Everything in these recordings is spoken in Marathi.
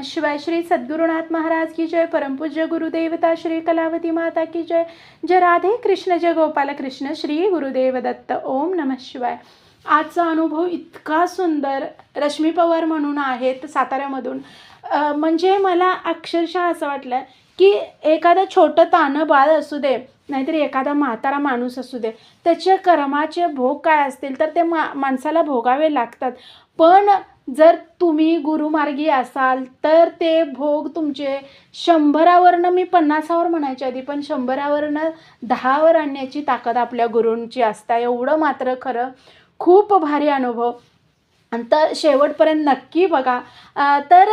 नमः शिवाय श्री सद्गुरुनाथ महाराज की जय परमपूज्य गुरुदेवता श्री कलावती माता की जय जय राधे कृष्ण जय गोपाल कृष्ण श्री गुरुदेव दत्त ओम नमः शिवाय. आजचा अनुभव इतका सुंदर रश्मी पवार म्हणून आहेत साताऱ्यामधून. म्हणजे मला अक्षरशः असं वाटलं की एखादं छोटं तानं बाळ असू दे नाहीतर एखादा म्हातारा माणूस असू दे त्याच्या कर्माचे भोग काय असतील तर ते मा माणसाला भोगावे लागतात. पण जर तुम्ही गुरुमार्गी असाल तर ते भोग तुमचे शंभरावरनं मी पन्नासावर म्हणायच्या आधी पण शंभरावरनं दहावर आणण्याची ताकद आपल्या गुरूंची असता एवढं मात्र खरं खूप भारी अनुभव. तर शेवटपर्यंत नक्की बघा. तर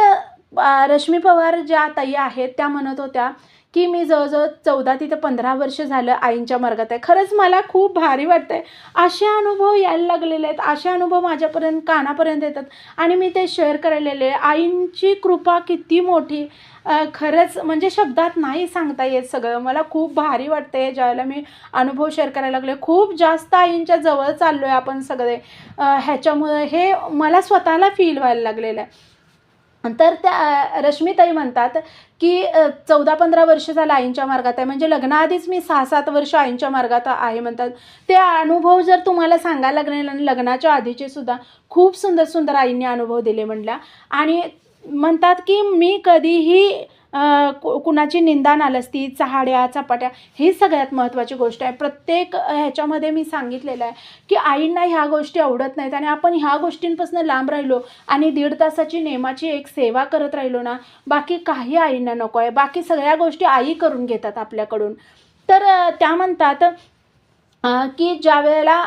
रश्मी पवार ज्या ताई आहेत त्या म्हणत होत्या की मी जवळजवळ चौदा तिथं पंधरा वर्ष झालं आईंच्या मार्गात आहे. खरंच मला खूप भारी वाटतं आहे असे अनुभव यायला लागलेले आहेत. असे अनुभव माझ्यापर्यंत कानापर्यंत येतात. आणि मी ते शेअर करायलेले आईंची कृपा किती मोठी. खरंच म्हणजे शब्दात नाही सांगता येत सगळं. मला खूप भारी वाटते ज्यावेळेला मी अनुभव शेअर करायला लागले. खूप जास्त आईंच्या जवळ चाललो आहे आपण सगळे. ह्याच्यामुळे हे मला स्वतःला फील व्हायला लागलेलं आहे. तर त्या रश्मीताई म्हणतात की चौदा पंधरा वर्ष झालं आईंच्या मार्गात आहे. म्हणजे लग्नाआधीच मी सहा सात वर्ष आईंच्या मार्गात आहे म्हणतात. ते अनुभव जर तुम्हाला सांगायला लागले आणि लग्नाच्या आधीचे सुद्धा खूप सुंदर सुंदर आईंनी अनुभव दिले म्हटल्या आणि म्हणतात की मी कधीही कु कुणाची निंदा नालस्ती चहाड्या चपाट्या ही सगळ्यात महत्त्वाची गोष्ट आहे. प्रत्येक ह्याच्यामध्ये मी सांगितलेलं आहे की आईंना ह्या गोष्टी आवडत नाहीत आणि आपण ह्या गोष्टींपासून लांब राहिलो आणि दीड तासाची नेमाची एक सेवा करत राहिलो ना बाकी काही आईंना नको आहे. बाकी सगळ्या गोष्टी आई करून घेतात आपल्याकडून. तर त्या म्हणतात की ज्या वेळेला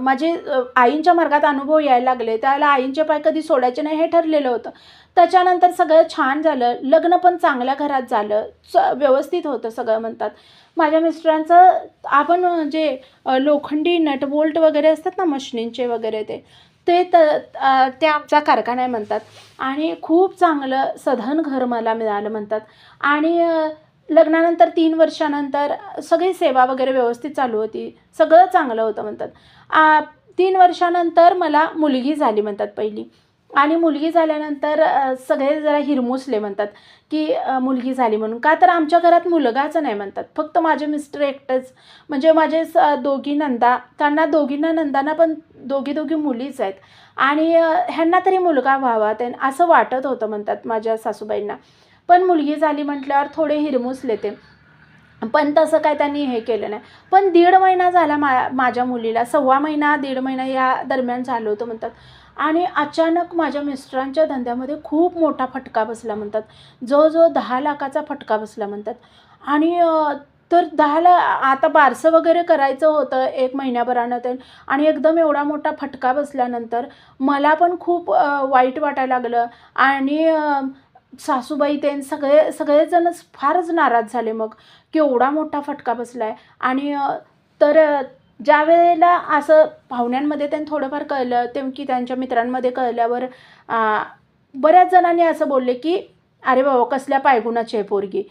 माझे आईंच्या मार्गात अनुभव यायला लागले त्यावेळेला आईंचे पाय कधी सोडायचे नाही हे ठरलेलं होतं. त्याच्यानंतर सगळं छान झालं लग्न पण चांगल्या घरात झालं च व्यवस्थित होतं सगळं म्हणतात. माझ्या मिस्टरांचं आपण जे लोखंडी नटबोल्ट वगैरे असतात ना मशनींचे वगैरे ते ते त ते आमचा कारखाना आहे म्हणतात. आणि खूप चांगलं सधन घर मला मिळालं म्हणतात. आणि लग्नानंतर तीन वर्षानंतर सगळी सेवा वगैरे व्यवस्थित चालू होती. सगळं चांगलं होतं म्हणतात. आ, तीन वर्षानंतर मला मुलगी झाली म्हणतात पहिली. आणि मुलगी झाल्यानंतर सगळे जरा हिरमुसले म्हणतात की मुलगी झाली म्हणून. का तर आमच्या घरात मुलगाच नाही म्हणतात. फक्त माझे मिस्टर एकटंच. म्हणजे माझे स दोघी नंदा त्यांना दोघींना नंदांना पण दोघी दोघी मुलीच आहेत. आणि ह्यांना तरी मुलगा व्हावा त्यां असं वाटत होतं म्हणतात माझ्या सासूबाईंना. पण मुलगी झाली म्हटल्यावर थोडे हिरमुसले ते. पण तसं काय त्यांनी हे केलं नाही. पण दीड महिना झाला मा माझ्या मुलीला. सव्वा महिना दीड महिना या दरम्यान झालं होतं म्हणतात. आणि अचानक माझ्या मिस्टरांच्या धंद्यामध्ये खूप मोठा फटका बसला म्हणतात. जवळजवळ दहा लाखाचा फटका बसला म्हणतात. आणि तर दहाला आता बारसं वगैरे करायचं होतं एक महिन्याभरानं ते. आणि एकदम एवढा मोठा फटका बसल्यानंतर मला पण खूप वाईट वाटायला लागलं. आणि सासूबाई ते सगळे सगळेजणच फारच नाराज झाले मग. की एवढा मोठा फटका बसला आहे आणि तर ज्या वेळेला असं पाहुण्यांमध्ये त्यांनी थोडंफार कळलं ते की त्यांच्या मित्रांमध्ये कळल्यावर बऱ्याच जणांनी असं बोलले की अरे बाबा कसल्या पायगुणाची आहे पोरगी.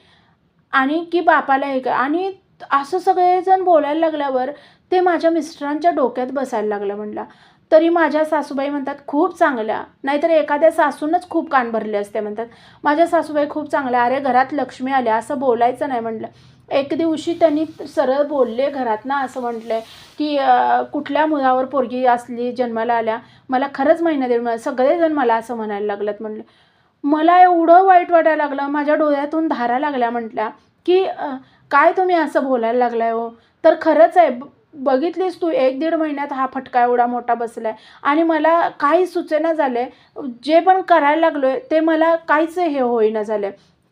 आणि की बापाला हे का आणि असं सगळेजण बोलायला लागल्यावर ते माझ्या मिस्टरांच्या डोक्यात बसायला लागलं म्हणला. तरी माझ्या सासूबाई म्हणतात खूप चांगल्या. नाहीतर एखाद्या सासूनच खूप कान भरले असते म्हणतात माझ्या सासूबाई खूप चांगल्या. अरे घरात लक्ष्मी आल्या असं बोलायचं नाही म्हटलं एक दिवशी त्यांनी सरळ बोलले घरात ना असं म्हटलं की कुठल्या मुलावर पोरगी असली जन्माला आल्या मला खरंच महिना देऊन सगळेजण मला असं म्हणायला लागलं म्हटलं मला एवढं वाईट वाटायला लागलं माझ्या डोळ्यातून धारा लागल्या म्हटल्या की काय तुम्ही असं बोलायला लागलाय हो? तर खरंच आहे बघितलीस तू एक दीड महिन्यात हा फटका एवढा मोठा बसला आहे आणि मला काही सुचेना झाले जे पण करायला लागलो आहे ते मला काहीच हे होईना झालं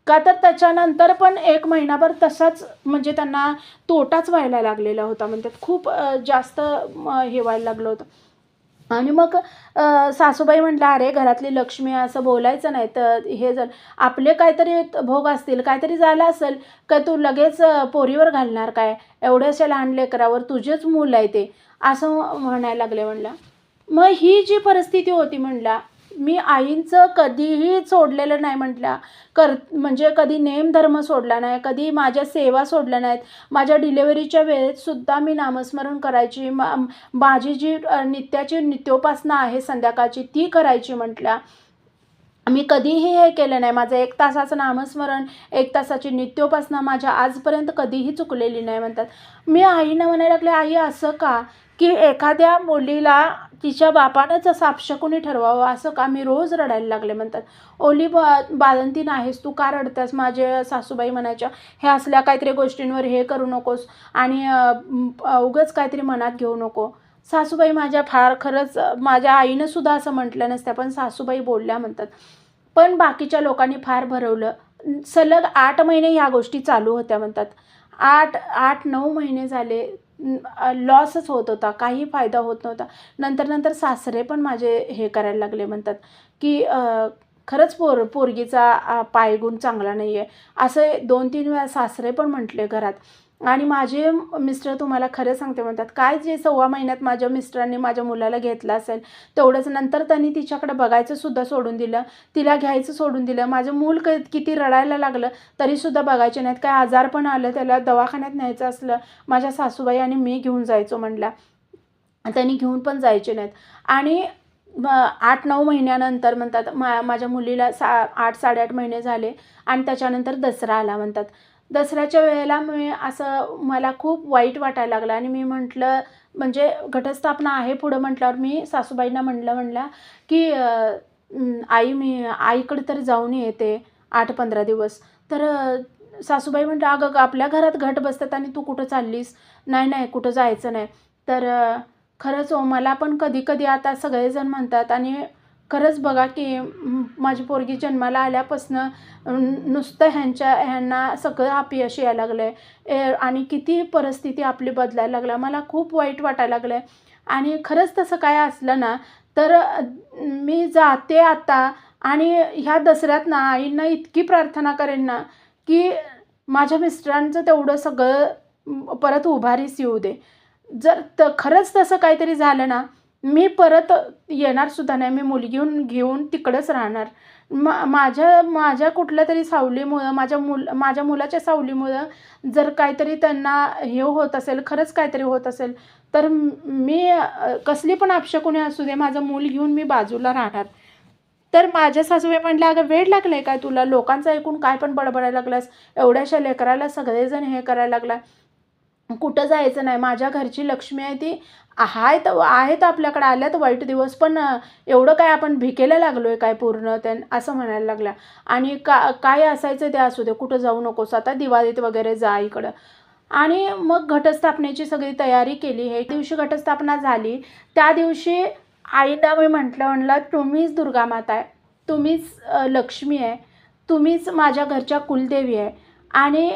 का तर त्याच्यानंतर पण एक महिनाभर तसाच म्हणजे त्यांना तोटाच व्हायला लागलेला होता. म्हणतात खूप जास्त हे व्हायला लागलं होतं. आणि मग सासूबाई म्हटलं अरे घरातली लक्ष्मी असं बोलायचं नाही तर हे जर आपले काहीतरी भोग असतील काहीतरी झालं असेल का तू लगेच पोरीवर घालणार काय? एवढ्याशा लहान लेकरावर तुझेच मूल आहे ते. असं म्हणायला लागले म्हणला. मग ही जी परिस्थिती होती म्हणला मी आईंचं कधीही सोडलेलं नाही म्हटल्या. कर म्हणजे कधी नेमधर्म सोडला नाही कधी माझ्या सेवा सोडल्या नाहीत. माझ्या डिलेवरीच्या वेळेतसुद्धा मी नामस्मरण करायची. मा माझी जी नित्याची नित्योपासना आहे संध्याकाळची ती करायची म्हटल्या. मी कधीही हे केलं नाही. माझं एक तासाचं नामस्मरण एक तासाची नित्योपासना माझ्या आजपर्यंत कधीही चुकलेली नाही म्हणतात. मी आईना म्हणायला लागले आई असं का? की एखाद्या मुलीला तिच्या बापानंच असं अपशकुनी ठरवावं? असं का मी रोज रडायला लागले म्हणतात. ओली ब बाळंती नाहीस तू का रडतेस माझे सासूबाई म्हणायच्या हे असल्या काहीतरी गोष्टींवर हे करू नकोस आणि उगंच काहीतरी मनात घेऊ नको. सासूबाई माझ्या फार खरंच माझ्या आईनं सुद्धा असं म्हटलं नसत्या पण सासूबाई बोलल्या म्हणतात. पण बाकीच्या लोकांनी फार भरवलं. सलग आठ महिने ह्या गोष्टी चालू होत्या म्हणतात. आठ आठ नऊ महिने झाले. लॉसच होत होता काही फायदा होत नव्हता. नंतर नंतर सासरे पण माझे हे करायला लागले म्हणतात की खरंच पोर पोरगीचा पायगुण चांगला नाही आहे असे दोन तीन वेळा सासरे पण म्हटले घरात आणि माझे मिस्टर तुम्हाला खरं सांगते म्हणतात काय जे सव्वा महिन्यात माझ्या मिस्टरांनी माझ्या मुलाला घेतलं असेल तेवढंच नंतर त्यांनी तिच्याकडे बघायचंसुद्धा सोडून दिलं तिला घ्यायचं सोडून दिलं माझं मूल क किती रडायला लागलं तरीसुद्धा बघायचे नाहीत काय आजार पण आलं त्याला दवाखान्यात न्यायचं असलं माझ्या सासूबाई आणि मी घेऊन जायचो म्हणला. त्यांनी घेऊन पण जायचे नाहीत. आणि आठ नऊ महिन्यानंतर म्हणतात मा माझ्या मुलीला सा आठ साडेआठ महिने झाले आणि त्याच्यानंतर दसरा आला म्हणतात. दसऱ्याच्या वेळेला मी असं मला खूप वाईट वाटायला लागलं. आणि मी म्हटलं म्हणजे घटस्थापना आहे पुढं म्हटल्यावर मी सासूबाईंना म्हणलं म्हणलं की आई मी आईकडे तर जाऊन येते आठ पंधरा दिवस. तर सासूबाई म्हटलं अगं आपल्या घरात घट बसतात आणि तू कुठं चाललीस? नाही नाही कुठं जायचं नाही. तर खरंच हो मला पण कधी कधी आता सगळेजण म्हणतात आणि खरंच बघा की माझी पोरगी जन्माला आल्यापासनं नुसतं ह्यांच्या ह्यांना सगळं अपयश यायला लागलं आहे आणि किती परिस्थिती आपली बदलायला लागल्या. मला खूप वाईट वाटायला लागलं आहे आणि खरंच तसं काय असलं ना तर मी जाते आता आणि ह्या दसऱ्यात ना आईंना इतकी प्रार्थना करेन ना की माझ्या मिस्टरांचं तेवढं सगळं परत उभारीस येऊ दे. जर त खरंच तसं काहीतरी झालं ना मी परत येणार सुद्धा नाही. मी मुलगी घेऊन घेऊन तिकडंच राहणार. मा माझ्या माझ्या कुठल्या तरी सावलीमुळं माझ्या मुल माझ्या मुलाच्या सावलीमुळं जर काहीतरी त्यांना हे होत असेल खरंच काहीतरी होत असेल तर मी कसली पण अपशकुनी असू दे माझं मूल घेऊन मी बाजूला राहणार. तर माझ्या सासूबाई म्हटल्या अगं वेळ लागलाय काय तुला? लोकांचं ऐकून काय पण बडबडायला लागलास? एवढ्याशा लेकराला सगळेजण हे करायला लागला. कुठं जायचं नाही? माझ्या घरची लक्ष्मी आहे ती. आहेत आहेत आपल्याकडे आल्यात वाईट दिवस पण एवढं काय आपण भिकेला लागलो आहे काय पूर्ण? त्या असं म्हणायला लागल्या. आणि का काय असायचं ते असू दे कुठं जाऊ नकोस आता दिवाळीत वगैरे जा इकडं. आणि मग घटस्थापनेची सगळी तयारी केली. हे दिवशी घटस्थापना झाली. त्या दिवशी आईला मी म्हटलं म्हणलं तुम्हीच दुर्गा माता आहे. तुम्हीच लक्ष्मी आहे. तुम्हीच माझ्या घरच्या कुलदेवी आहे. आणि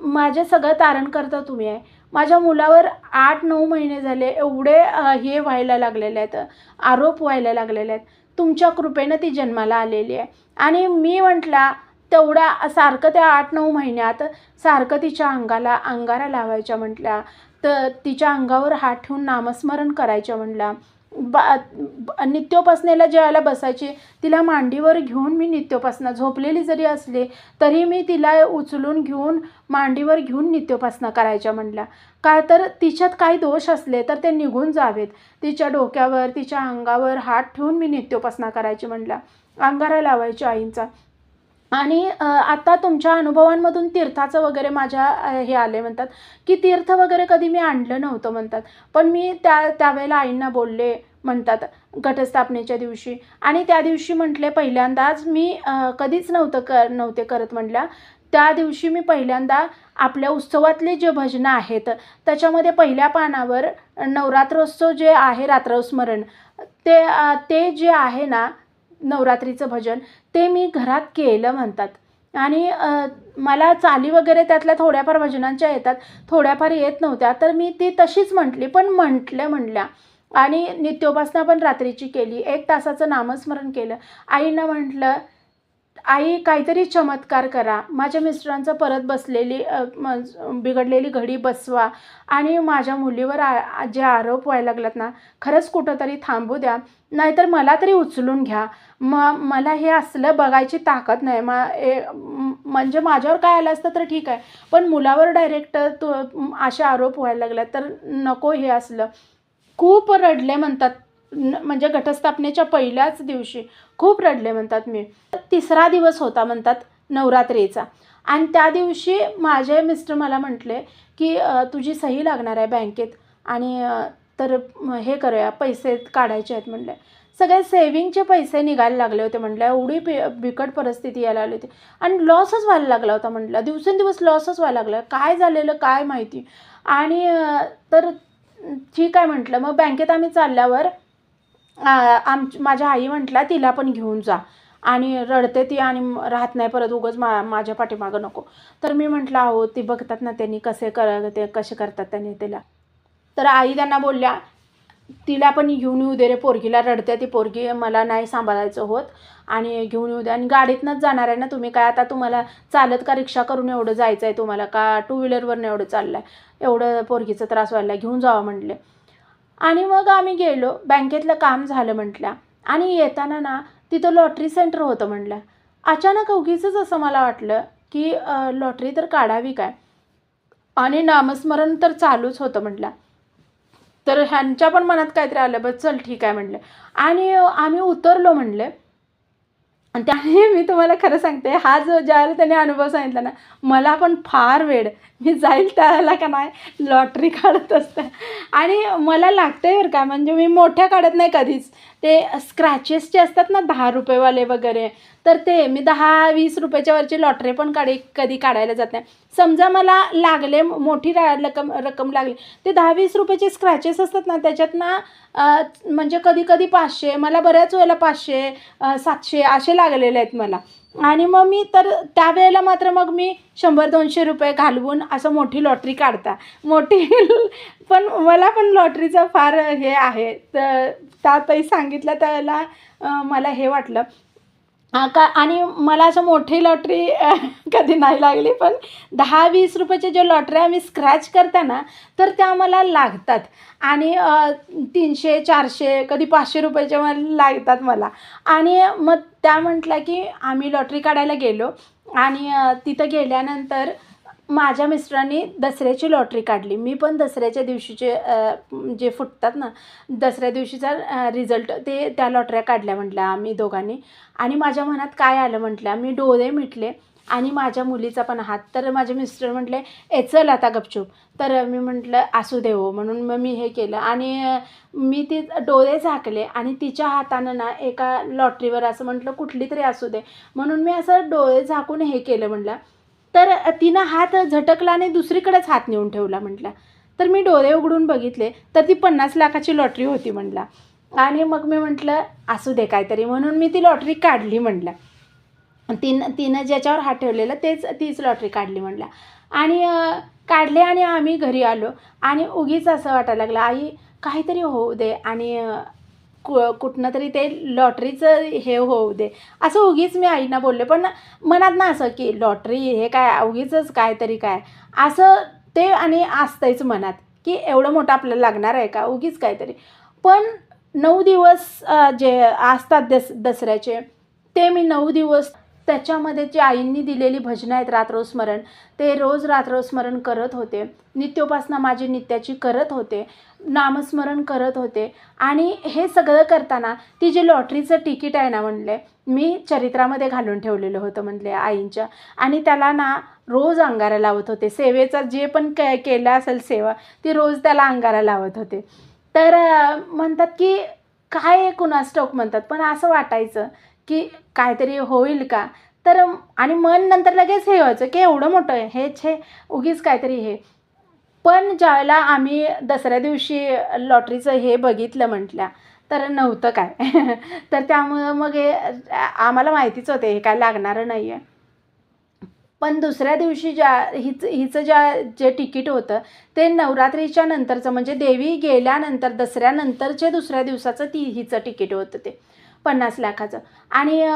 माझे सगळं तारण करता तुम्ही आहे. माझ्या मुलावर आठ नऊ महिने झाले एवढे हे व्हायला लागलेले आहेत आरोप व्हायला लागलेले आहेत. तुमच्या कृपेनं ती जन्माला आलेली आहे. आणि मी म्हटला तेवढा सारखं त्या आठ नऊ महिन्यात सारखं तिच्या अंगाला अंगारा लावायच्या म्हटल्या तर तिच्या अंगावर हात ठेवून नामस्मरण करायच्या म्हटला बा नित्योपासनेला जेवायला बसायची. तिला मांडीवर घेऊन मी नित्योपासना झोपलेली जरी असली तरी मी तिला उचलून घेऊन मांडीवर घेऊन नित्योपासना करायच्या म्हणल्या काय तर तिच्यात काही दोष असले तर ते निघून जावेत. तिच्या डोक्यावर तिच्या अंगावर हात ठेवून मी नित्योपासना करायची म्हणल्या अंगारा लावायची आईंचा. आणि आता तुमच्या अनुभवांमधून तीर्थाचं वगैरे माझ्या हे आले म्हणतात की तीर्थ वगैरे कधी मी आणलं नव्हतं म्हणतात. पण मी त्या त्यावेळेला आईंना बोलले म्हणतात घटस्थापनेच्या दिवशी. आणि त्या दिवशी म्हटले पहिल्यांदाच मी कधीच नव्हतं कर नव्हते करत म्हटल्या त्या दिवशी मी पहिल्यांदा आपल्या उत्सवातले जे भजनं आहेत त्याच्यामध्ये पहिल्या पानावर नवरात्रोत्सव जे आहे रात्रस्मरण ते ते जे आहे ना नवरात्रीचं भजन ते मी घरात केलं म्हणतात. आणि मला चाली वगैरे त्यातल्या थोड्याफार भजनांच्या येतात थोड्याफार येत नव्हत्या तर मी ती तशीच म्हटली पण म्हटल्या म्हणल्या आणि नित्योपासना पण रात्रीची केली एक तासाचं नामस्मरण केलं. आईनं म्हटलं आई काहीतरी चमत्कार करा. माझ्या मिस्टरांचं परत बसलेली बिघडलेली घडी बसवा. आणि माझ्या मुलीवर आ- जे आरोप व्हायला लागलात ना खरंच कुठंतरी थांबू द्या. नाहीतर मला तरी उचलून घ्या. म मला हे असलं बघायची ताकद नाही. मा ए म- म्हणजे माझ्यावर काय आलं असतं तर ठीक आहे. पण मुलावर डायरेक्ट तो असे आरोप व्हायला लागला तर नको हे असलं. खूप रडले म्हणतात. म्हणजे घटस्थापनेच्या पहिल्याच दिवशी खूप रडले म्हणतात मी. तिसरा दिवस होता म्हणतात नवरात्रीचा. आणि त्या दिवशी माझे मिस्टर मला म्हटले की तुझी सही लागणार आहे बँकेत. आणि तर हे करूया पैसे काढायचे आहेत म्हणले. सगळे सेविंगचे पैसे निघायला लागले होते म्हटलं एवढी बि बिकट परिस्थिती यायला आली होती. आणि लॉसच व्हायला लागला होता म्हटलं दिवसेंदिवस लॉसच व्हायला लागला. काय झालेलं काय माहिती? आणि तर ठीक आहे म्हटलं. मग बँकेत आम्ही चालल्यावर आम माझ्या आई म्हटला तिला पण घेऊन जा. आणि रडते ती आणि राहत नाही परत. उगाच मा माझ्या पाठीमागं नको. तर मी म्हटलं अहो ती बघतात ना त्यांनी कसे कर ते कसे करतात त्यांनी तिला. तर आई त्यांना बोलल्या तिला पण घेऊन येऊ दे रे पोरगीला रडते ती पोरगी मला नाही सांभाळायचं होत. आणि घेऊन येऊ दे. आणि गाडीतनंच जाणार आहे ना तुम्ही? काय आता तुम्हाला चालत का रिक्षा करून एवढं जायचं आहे तुम्हाला? का टू व्हीलरवरनं एवढं चाललं आहे एवढं पोरगीचा त्रास व्हायला घेऊन जावं म्हटले. आणि मग आम्ही गेलो. बँकेतलं काम झालं म्हटल्या. आणि येताना ना तिथं लॉटरी सेंटर होतं म्हटलं अचानक उगीचंच असं मला वाटलं की लॉटरी तर काढावी काय? आणि नामस्मरण तर चालूच होतं म्हटलं तर ह्यांच्या पण मनात काहीतरी आलं बस चल ठीक आहे म्हणले. आणि आम्ही उतरलो म्हणले. आणि त्याने मी तुम्हाला खरं सांगते हा जो ज्यावेळेला त्याने अनुभव सांगितला ना मला पण फार वेळ मी जाईल त्याला का नाही लॉटरी काढत असते. आणि मला लागतं आहे बरं का म्हणजे मी मोठ्या काढत नाही कधीच. ते स्क्रॅचेसचे असतात ना दहा रुपयेवाले वगैरे तर ते मी दहा वीस रुपयाच्या वरची लॉटरी पण काढी कधी काढायला जात नाही. समजा मला लागले मोठी रा रक्कम रक्कम लागली ते दहा वीस रुपयाचे स्क्रॅचेस असतात ना त्याच्यात ना म्हणजे कधी कधी पाचशे मला बऱ्याच वेळेला पाचशे सातशे असे लागलेले आहेत मला. आणि मग मी तर त्यावेळेला मात्र मग मी शंभर दोनशे रुपये घालवून असं मोठी लॉटरी काढता. मोठी पण मला पण लॉटरीचं फार हे आहे. तर त्यातही सांगितलं त्यावेळेला मला हे वाटलं. का आणि मला असं मोठी लॉटरी कधी नाही लागली पण दहा वीस रुपयाच्या ज्या लॉटऱ्या आम्ही स्क्रॅच करताना तर त्या मला लागतात. आणि तीनशे चारशे कधी पाचशे रुपयाच्या मला लागतात मला. आणि मग त्या म्हटल्या की आम्ही लॉटरी काढायला गेलो. आणि तिथं गेल्यानंतर माझ्या मिस्टरांनी दसऱ्याची लॉटरी काढली. मी पण दसऱ्याच्या दिवशीचे जे फुटतात ना दसऱ्या दिवशीचा रिझल्ट ते त्या लॉटऱ्या काढल्या म्हटल्या आम्ही दोघांनी. आणि माझ्या मनात काय आलं म्हटलं मी डोळे मिटले आणि माझ्या मुलीचा पण हात. तर माझे मिस्टर म्हटले ए चल आता गपचूप. तर मी म्हटलं असू दे हो. म्हणून मग मी हे केलं. आणि मी ती डोळे झाकले आणि तिच्या हातानं ना एका लॉटरीवर असं म्हटलं कुठली तरी असू दे. म्हणून मी असं डोळे झाकून हे केलं म्हटलं तर तिनं हात झटकला आणि दुसरीकडेच हात नेऊन ठेवला म्हटला. तर मी डोळे उघडून बघितले तर ती पन्नास लाखाची लॉटरी होती म्हटला. आणि मग मी म्हटलं असू दे काहीतरी. म्हणून मी ती लॉटरी काढली म्हटलं. तिनं तिनं ज्याच्यावर हात ठेवलेला तेच तीच लॉटरी काढली म्हटलं. आणि काढले आणि आम्ही घरी आलो. आणि उगीच असं वाटायला लागलं आई काहीतरी होऊ दे. आणि कु कुठनं तरी ते लॉटरीचं हे होऊ दे. असं उगीच मी आईना बोलले पण मनात ना असं की लॉटरी हे काय उगीचच तरी काय. असं ते आणि असतंच मनात की एवढं मोठं आपल्याला लागणार आहे का? उगीच काहीतरी. पण नऊ दिवस जे असतात दस दसऱ्याचे ते मी नऊ दिवस त्याच्यामध्ये जे आईंनी दिलेली भजनं आहेत रात्रस्मरण ते रोज रात्रस्मरण करत होते. नित्योपासना माझी नित्याची करत होते. नामस्मरण करत होते. आणि हे सगळं करताना ती जे लॉटरीचं तिकीट आहे ना म्हणले मी चरित्रामध्ये घालून ठेवलेलं होतं म्हणले आईंच्या. आणि त्याला ना रोज अंगारा लावत होते. सेवेचा जे पण के केलं असेल सेवा ती रोज त्याला अंगारा लावत होते. तर म्हणतात की काय आहे कुणास ठाऊक म्हणतात. पण असं वाटायचं की काहीतरी होईल का? तर आणि मन नंतर लगेच हे व्हायचं की एवढं मोठं आहे हेच हे उगीच काहीतरी हे. पण ज्यावेळेला आम्ही दसऱ्या दिवशी लॉटरीचं हे बघितलं म्हटल्या तर नव्हतं काय. तर त्यामुळं मग हे आम्हाला माहितीच होते हे काय लागणारं नाही आहे पण दुसऱ्या दिवशी ज्या हिच हिचं ज्या जे तिकीट होतं ते नवरात्रीच्या नंतरचं म्हणजे देवी गेल्यानंतर दसऱ्यानंतरचे दुसऱ्या दिवसाचं ती हिचं तिकीट होतं ते. पन्नास लाखाचं. आणि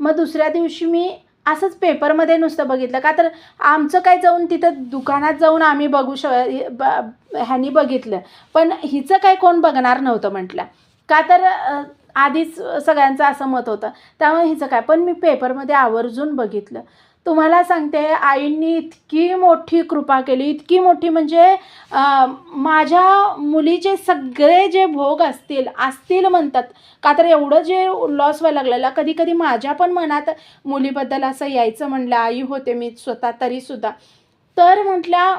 मग दुसऱ्या दिवशी मी असंच पेपरमध्ये नुसतं बघितलं. का तर आमचं काय जाऊन तिथं दुकानात जाऊन आम्ही बघू श ब- ह्यानी बघितलं. पण हिचं काय कोण बघणार नव्हतं म्हटलं. का तर आधीच सगळ्यांचं असं मत होतं. त्यामुळे हिचं काय? पण मी पेपरमध्ये आवर्जून बघितलं. तुम्हाला सांगते आईंनी इतकी मोठी कृपा केली. इतकी मोठी म्हणजे माझ्या मुलीचे सगळे जे भोग असतील असतील म्हणतात. का तर एवढं जे लॉस व्हायला लागलेलं कधी कधी माझ्या पण मनात मुलीबद्दल असं यायचं म्हणलं आई होते मी स्वतः तरीसुद्धा तर म्हटल्या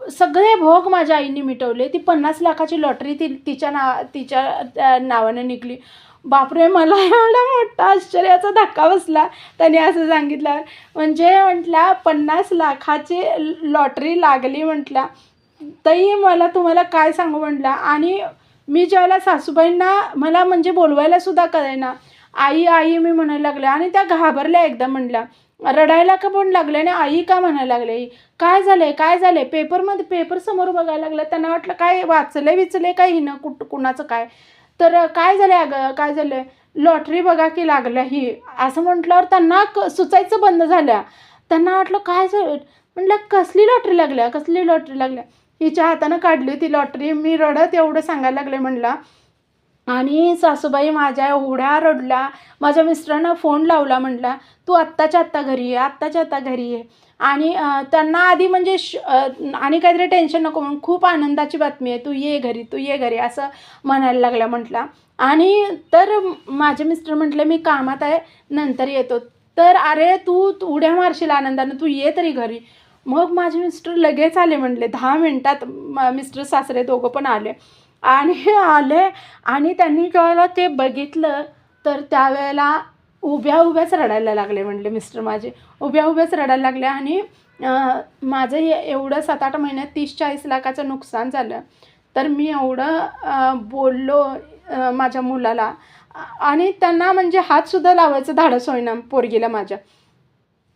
सगळे भोग माझ्या आईने मिटवले. ती पन्नास लाखाची लॉटरी ती तिच्या ना तिच्या नावानं निघली. बापरे मला एवढा मोठा आश्चर्याचा धक्का बसला. त्याने असं सांगितलं म्हणजे म्हटला पन्नास लाखाची लॉटरी लागली म्हटला. तरी मला तुम्हाला काय सांगू म्हटलं? आणि मी ज्यावेळेला सासूबाईंना मला म्हणजे बोलवायलासुद्धा करेना आई आई मी म्हणायला लागले. आणि त्या घाबरल्या एकदा म्हटल्या. रडायला का पण लागले आणि आई का म्हणायला लागले? काय झालंय? काय झालंय? पेपरमध्ये पेपर समोर बघायला लागलं. त्यांना वाटलं काय वाचले विचले काय हिनं कुठ कुणाचं काय? तर काय झालं अगं? काय झालं लॉटरी बघा की लागल्या ही. असं म्हटल्यावर त्यांना क सुचायचं बंद झाल्या. त्यांना वाटलं काय झालं? म्हटलं कसली लॉटरी लागल्या? कसली लॉटरी लागल्या? हिच्या हातानं काढली होती लॉटरी. मी रडत एवढं सांगायला लागले म्हणला. आणि सासूबाई माझ्या एवढ्या रडल्या. माझ्या मिस्टरांना फोन लावला म्हटला तू आत्ताच्या आत्ता घरी ये आत्ताच्या आत्ता घरी ये. आणि त्यांना आधी म्हणजे श आणि काहीतरी टेन्शन नको म्हणून खूप आनंदाची बातमी आहे तू ये घरी तू ये घरी असं म्हणायला लागला म्हटला. आणि तर माझे मिस्टर म्हटले मी कामात आहे नंतर येतो. तर अरे तू उड्या मारशील आनंदानं तू ये तरी घरी. मग माझे मिस्टर लगेच आले म्हटले दहा मिनटात मिस्टर सासरे दोघं पण आले. आणि आले आणि त्यांनी जेव्हा ते बघितलं तर त्यावेळेला उभ्या उभ्याच रडायला लागले म्हणले मिस्टर माझे. उभ्या उभ्याच रडायला लागले आणि माझं हे एवढं सात आठ महिन्यात तीस चाळीस लाखाचं नुकसान झालं. तर मी एवढं बोललो माझ्या मुलाला. आणि त्यांना म्हणजे हातसुद्धा लावायचं धाडस होईना पोरगीला माझ्या.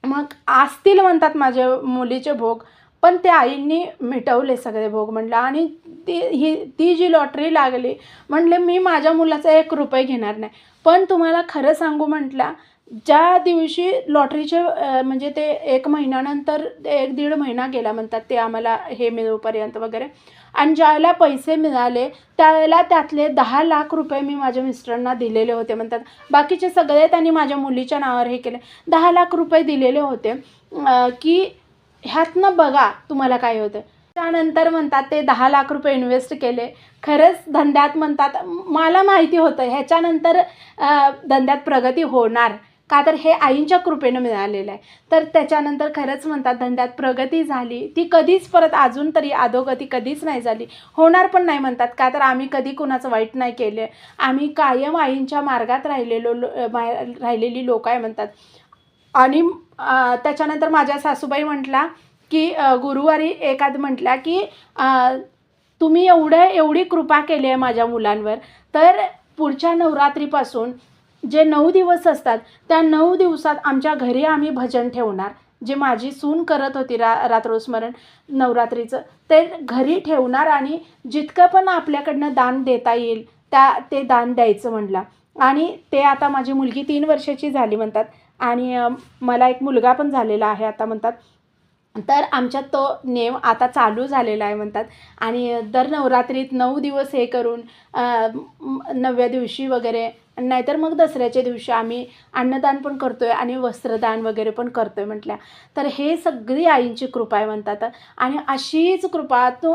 मग असतील म्हणतात माझ्या मुलीचे भोग पण त्या आईंनी मिटवले सगळे भोग म्हटलं आणि ती ही ती जी लॉटरी लागली म्हटले मी माझ्या मुलाचा एक रुपये घेणार नाही. पण तुम्हाला खरं सांगू म्हटलं ज्या दिवशी लॉटरीचे म्हणजे ते एक महिन्यानंतर एक दीड महिना गेला म्हणतात ते आम्हाला हे मिळूपर्यंत वगैरे आणि ज्यावेळेला पैसे मिळाले त्यावेळेला त्यातले दहा लाख रुपये मी माझ्या मिस्टरांना दिलेले होते म्हणतात. बाकीचे सगळे त्यांनी माझ्या मुलीच्या नावावर हे केले. दहा लाख रुपये दिलेले होते. की ह्यातनं बघा तुम्हाला काय होतं. त्यानंतर म्हणतात ते दहा लाख रुपये इन्व्हेस्ट केले. खरंच धंद्यात म्हणतात मला माहिती होतं ह्याच्यानंतर धंद्यात प्रगती होणार. का तर हे आईंच्या कृपेनं मिळालेलं आहे. तर त्याच्यानंतर खरंच म्हणतात धंद्यात प्रगती झाली. ती कधीच परत अजून तरी अधोगती कधीच नाही झाली. होणार पण नाही म्हणतात. का तर आम्ही कधी कुणाचं वाईट नाही केलं. आम्ही कायम आईंच्या मार्गात राहिलेलो लो राहिलेली लोक आहे म्हणतात. आणि त्याच्यानंतर माझ्या सासूबाई म्हटला की गुरुवारी एखाद म्हटल्या की तुम्ही एवढं एवढी कृपा केली आहे माझ्या मुलांवर तर पुढच्या नवरात्रीपासून जे नऊ दिवस असतात त्या नऊ दिवसात आमच्या घरी आम्ही भजन ठेवणार. जे माझी सून करत होती रा रात्रोस्मरण नवरात्रीचं ते घरी ठेवणार आणि जितकं पण आपल्याकडनं दान देता येईल त्या ते दान द्यायचं म्हटलं आणि ते आता माझी मुलगी तीन वर्षाची झाली म्हणतात. आणि मला एक मुलगा पण झालेला आहे आता म्हणतात. तर आमच्यात तो नेम आता चालू झालेला आहे म्हणतात. आणि दर नवरात्रीत नऊ दिवस हे करून नवव्या दिवशी वगैरे नाहीतर मग दसऱ्याच्या दिवशी आम्ही अन्नदान पण करतो आहे आणि वस्त्रदान वगैरे पण करतो आहे म्हटल्या. तर हे सगळी आईंची कृपा आहे म्हणतात. आणि अशीच कृपा तो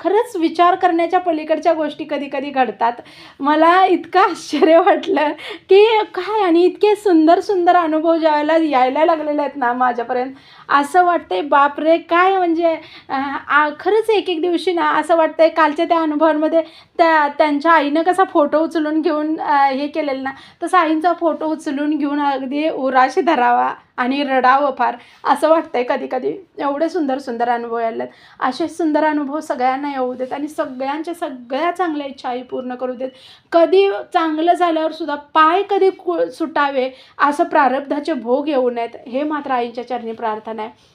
खरंच विचार करण्याच्या पलीकडच्या गोष्टी कधी कधी घडतात. मला इतकं आश्चर्य वाटलं की काय आणि इतके सुंदर सुंदर अनुभव ज्यावेळेला यायला लागलेले आहेत ना माझ्यापर्यंत असं वाटतंय बापरे काय म्हणजे आ- खरंच एक एक दिवशी ना असं वाटतंय कालच्या त्या अनुभवांमध्ये त्या त्यांच्या आईनं कसा फोटो उचलून घेऊन हे केलेलं ना तसं आईंचा फोटो उचलून घेऊन अगदी उराशी धरावा आणि रडावं फार. असं वाटतंय कधी कधी. एवढे सुंदर सुंदर अनुभव यायला असे सुंदर अनुभव सगळ्यांना येऊ देत आणि सगळ्यांच्या सगळ्या चांगल्या इच्छा आई पूर्ण करू देत. कधी चांगलं झाल्यावर सुद्धा पाय कधी सुटावे असं प्रारब्धाचे भोग येऊ नयेत. हे मात्र आईंच्या चरणी प्रार्थना आहे.